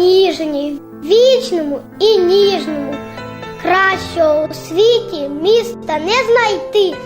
Я ніжній, вічному і ніжному. Кращого у світі міста не знайти.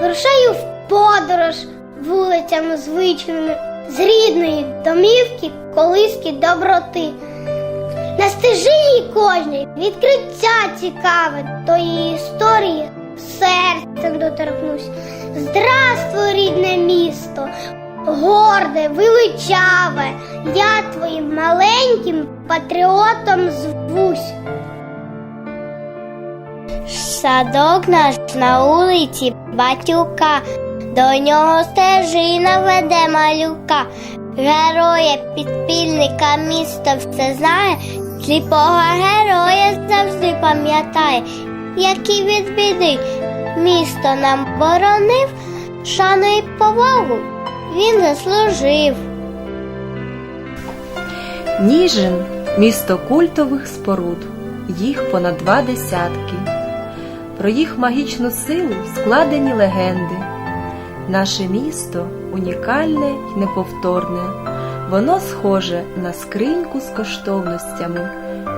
Вирушаю в подорож вулицями звичними, з рідної домівки колиски доброти. На стежині кожній відкриття цікаве, то її історії серцем доторкнусь. Здравствуй, рідне місто, горде, величаве, я твоїм маленьким патріотом звусь. Садок наш на вулиці Батюка, до нього стежина веде малюка. Героя підпільника місто все знає, сліпого героя завжди пам'ятає, який від біди місто нам боронив, шану і повагу він заслужив. Ніжин місто культових споруд, їх понад два десятки. Про їх магічну силу складені легенди. Наше місто унікальне й неповторне. Воно схоже на скриньку з коштовностями,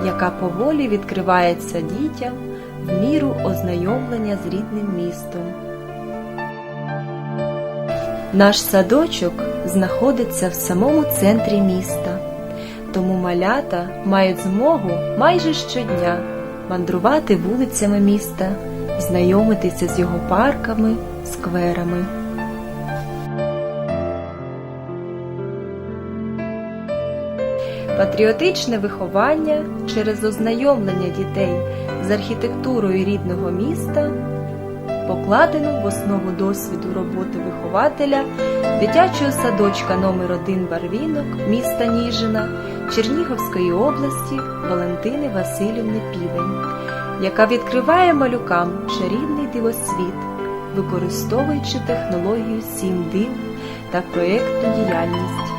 яка поволі відкривається дітям в міру ознайомлення з рідним містом. Наш садочок знаходиться в самому центрі міста, тому малята мають змогу майже щодня мандрувати вулицями міста, знайомитися з його парками, скверами. Патріотичне виховання через ознайомлення дітей з архітектурою рідного міста покладено в основу досвіду роботи вихователя дитячого садочка номер 1 Барвінок міста Ніжина Чернігівської області Валентини Васильівни Півень, яка відкриває малюкам чарівний дивосвіт, використовуючи технологію сім див та проєктну діяльність.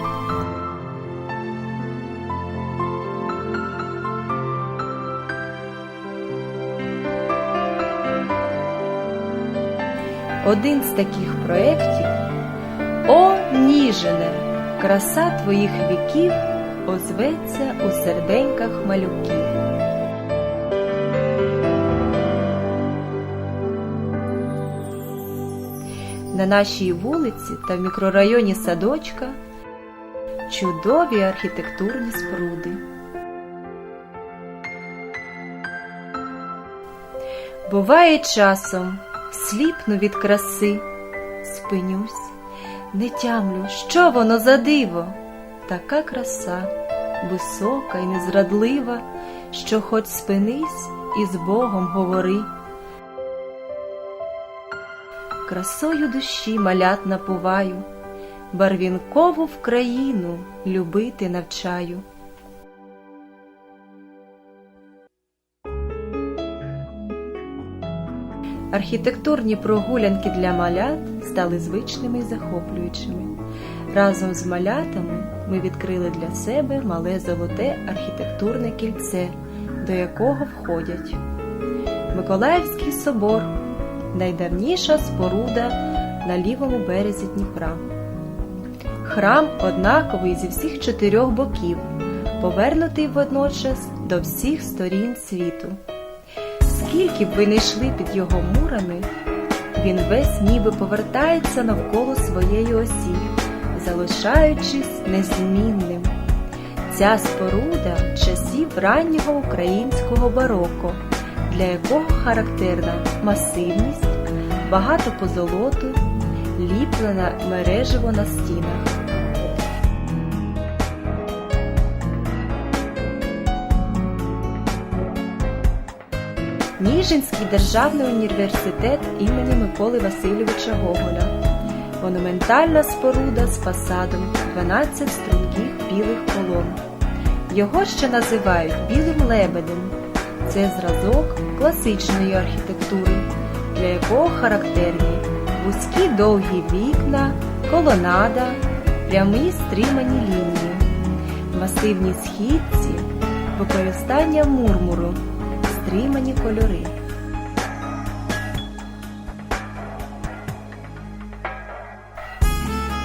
Один з таких проєктів О, Ніжине! Краса твоїх віків озветься у серденьках малюків. На нашій вулиці та в мікрорайоні садочка чудові архітектурні споруди. Буває часом, сліпну від краси, спинюсь, не тямлю, що воно за диво, така краса, висока й незрадлива, що хоч спинись і з Богом говори. Красою душі малят напуваю, барвінкову в країну любити навчаю. Архітектурні прогулянки для малят стали звичними й захоплюючими. Разом з малятами ми відкрили для себе мале золоте архітектурне кільце, до якого входять Миколаївський собор, найдавніша споруда на лівому березі Дніпра. Храм однаковий зі всіх чотирьох боків, повернутий водночас до всіх сторін світу. Скільки б ви не йшли під його мурами, він весь ніби повертається навколо своєї осі, залишаючись незмінним. Ця споруда часів раннього українського бароко, для якого характерна масивність, багато позолоту, ліплене мережево на стінах. Ніжинський державний університет імені Миколи Васильовича Гоголя. Монументальна споруда з фасадом 12 струнких білих колон. Його ще називають білим лебедем. Це зразок класичної архітектури, для якого характерні вузькі довгі вікна, колонада, прямі стримані лінії, масивні східці, використання мурмуру стримані кольори.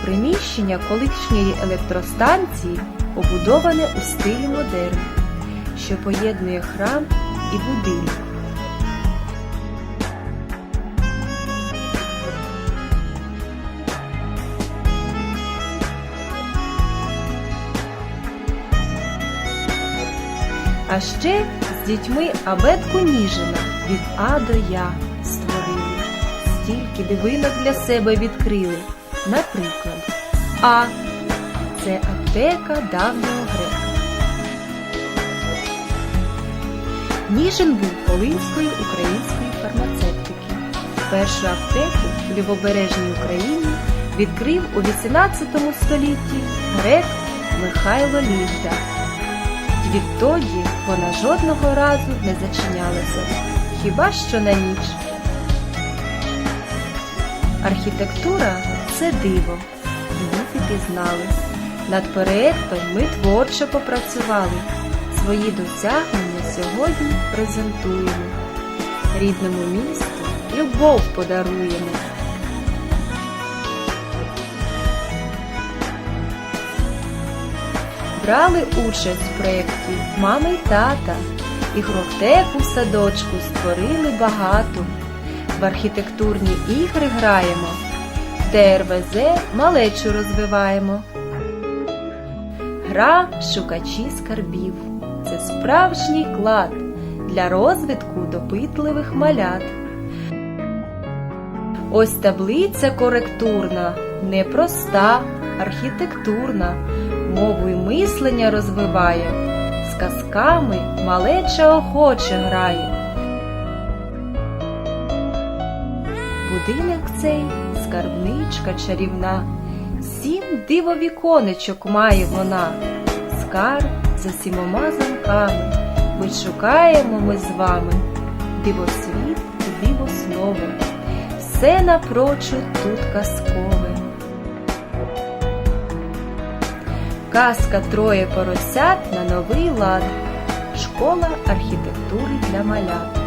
Приміщення колишньої електростанції побудоване у стилі модерн, що поєднує храм і будинок. А ще з дітьми абетку Ніжина від А до Я створили. Стільки дивинок для себе відкрили. Наприклад, А це аптека давнього грека. Ніжин був Волинської української фармацевтики. Першу аптеку в Лівобережній Україні відкрив у 18 столітті грек Михайло Лігда. Відтоді вона жодного разу не зачинялася, хіба що на ніч. Архітектура це диво, діти пізнали. Над проектом ми творчо попрацювали. Свої досягнення сьогодні презентуємо. Рідному місту любов подаруємо. Брали участь в проєкті мама й тата, ігротеку в садочку створили багато. В архітектурні ігри граємо, ДРВЗ малечу розвиваємо. Гра шукачі скарбів це справжній клад для розвитку допитливих малят. Ось таблиця коректурна, непроста, архітектурна, мову й мислення розвиває, з казками малеча охоче грає. Будинок цей скарбничка чарівна, сім дивовіконечок має вона, скарб за сімома замками. Ми шукаємо ми з вами дивосвіт і дивослово, все напрочуд тут казкове. Казка троє поросят на новий лад. Школа архітектури для малят.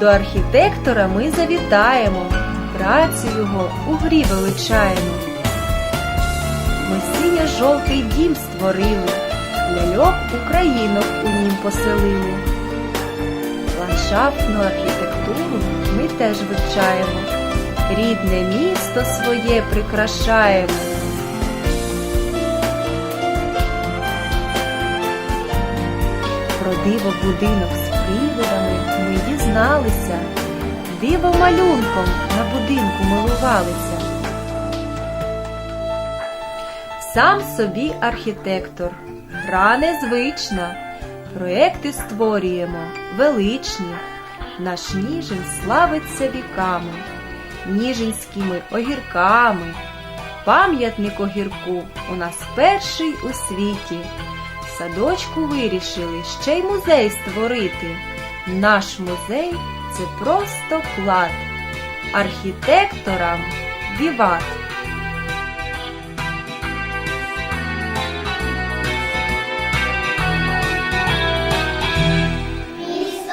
До архітектора ми завітаємо, працю його у грі величаємо. Ми синьо-жовтий дім створили, ляльок українок у нім поселили. Ландшафтну архітектуру ми теж вивчаємо, рідне місто своє прикрашаємо. Про диво будинок з приводами ми дізналися, диво малюнком на будинку милувалися. Сам собі архітектор, гра незвична, проекти створюємо величні, наш ніжин славиться віками, ніжинськими огірками. Пам'ятник огірку у нас перший у світі. В садочку вирішили ще й музей створити. Наш музей це просто клад архітекторам віват. Місто.